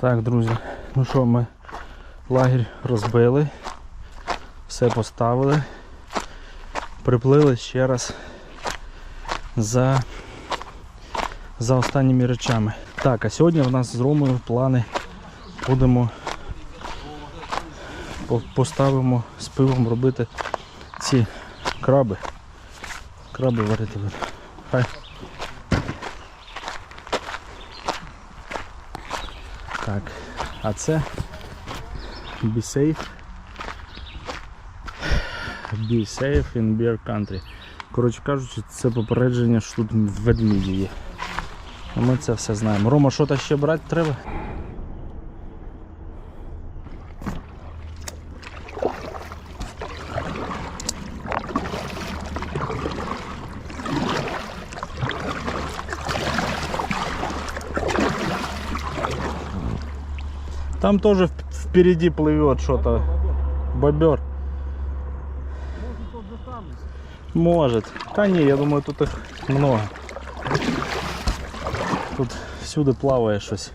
Так, друзі, ну що, ми лагерь розбили, все поставили, приплили ще раз за, за останніми речами. Так, а сьогодні в нас з Ромою плани будемо по- поставимо з пивом робити ці краби. Краби варити. Хай. Так, а це Be safe. Be safe in beer country. Коротше кажучи, це попередження, що тут ведмеді є. А Ми це все знаємо. Рома, що то ще брати треба? Там тоже в- впереди плывет что-то. Бобер. Может. Та ні, я думаю, тут їх много. Тут всюди плаває щось.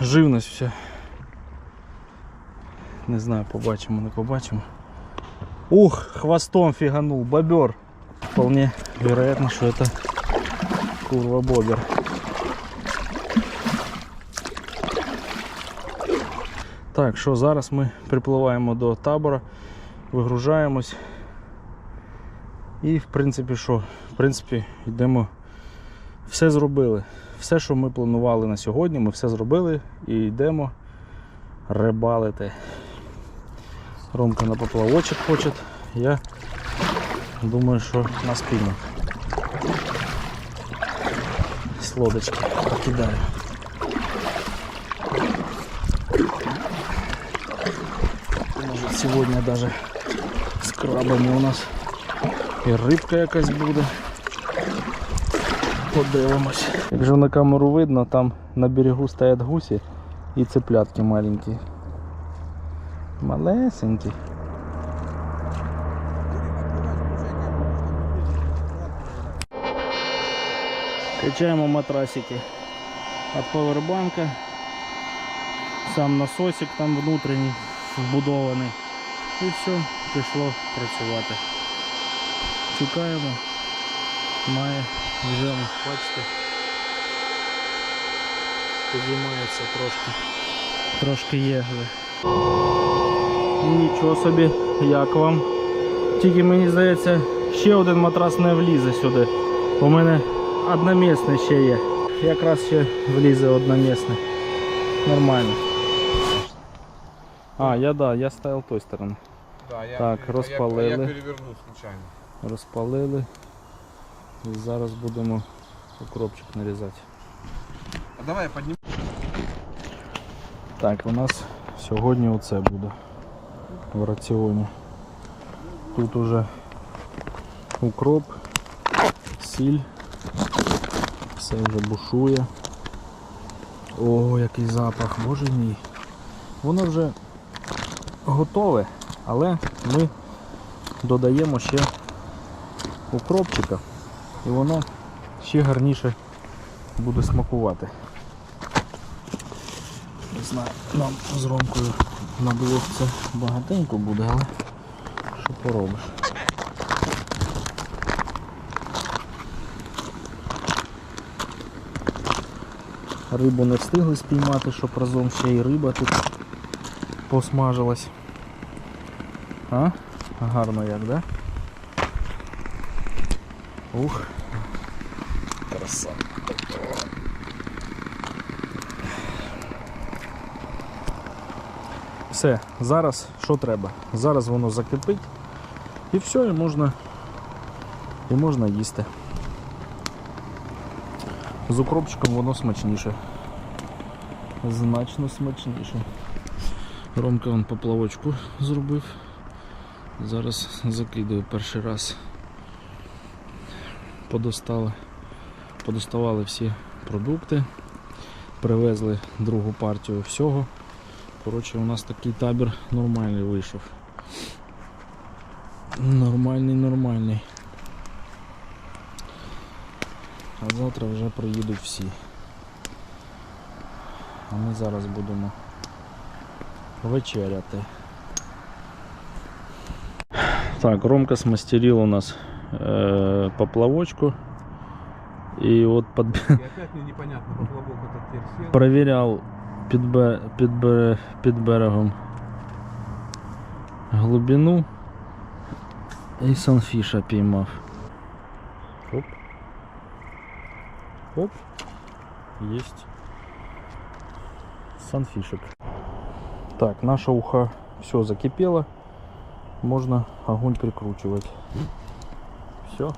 Живність вся. Не знаю, побачимо, не побачимо. Ух, хвостом фиганул, бобер. Вполне вероятно, что это курва бобер. Так, що зараз ми припливаємо до табора, вигружаємось. І в принципі що? В принципі, йдемо. Все зробили. Все, що ми планували на сьогодні, ми все зробили і йдемо рибалити. Ромка на поплавочок хоче. Я думаю, що на спільник. З лодочки покидаю. Сегодня даже с крабами у нас і рибка якась буде. Подивимось. Як же на камеру видно, там на берегу стоять гусі і цыплятки маленькі. Малесенькі. Качаємо матрасики от павербанка. Сам насосик там внутрішній вбудований. І все, пішло працювати. Чекаємо. Має вже, бачите, підіймається трошки. Трошки єгли. Нічого собі, як вам? Тільки мені здається, ще один матрас не влізе сюди. У мене одномісний ще є. Якраз ще влізе одномісний. Нормально. А, я да, я стоял той стороны. Да, я, Так, я- розпалили. Я, перевернув случайно. Розпалили. І зараз будемо укропчик нарізати. А давай я подниму. Так, у нас сьогодні оце буде в раціоні. Тут уже укроп, сіль, все вже бушує. О, який запах, боже мій. Воно вже готове, але ми додаємо ще укропчика і воно ще гарніше буде смакувати. Не знаю, нам з Ромкою на це багатенько буде, але що поробиш. Рибу не встигли спіймати, щоб разом ще й риба тут посмажилась. А? Гарно як, да? Ух. Краса. Все, зараз що треба? Зараз воно закипить і все, і можна, і можна їсти. З укропчиком воно смачніше. Значно смачніше. Ромка вон поплавочку зробив. Зараз закидаю перший раз. Подостали, подоставали всі продукти, привезли другу партію всього. Коротше, у нас такий табір нормальний вийшов. Нормальний, нормальний. А завтра вже приїдуть всі. А ми зараз будемо вечеряти. Так, Ромка смастерил у нас э, поплавочку. И вот под... И опять мне непонятно, поплавок этот теперь сел. проверяв під, бе- під, бере- під берегом глибину і санфіша піймав. Оп. Оп. Єсть. Санфішек. Так, наша уха все закипело. Можно огонь прикручивать. Все.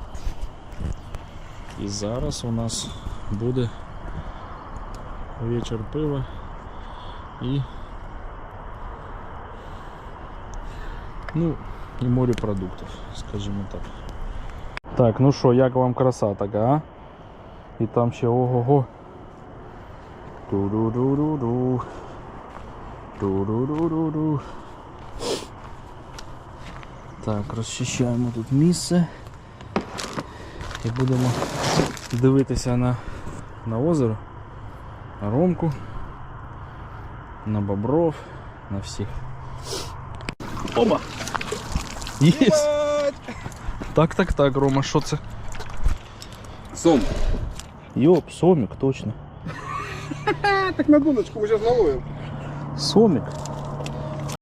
І зараз у нас буде вечір пива і ну і морепродуктів, скажімо так. Так, ну що, як вам краса така, а? І там ще ого-го. Ту-ду-ду-ду-ду. Ту-ду-ду-ду-ду. Так, розчищаємо тут місце. І будемо дивитися на, на озеро, на ромку, на бобров, на всіх. Оба! Єсть! Так, так, так, Рома, що це? Сом. Йоп, сомік, точно. Так на доночку мы сейчас наловим. Сомік.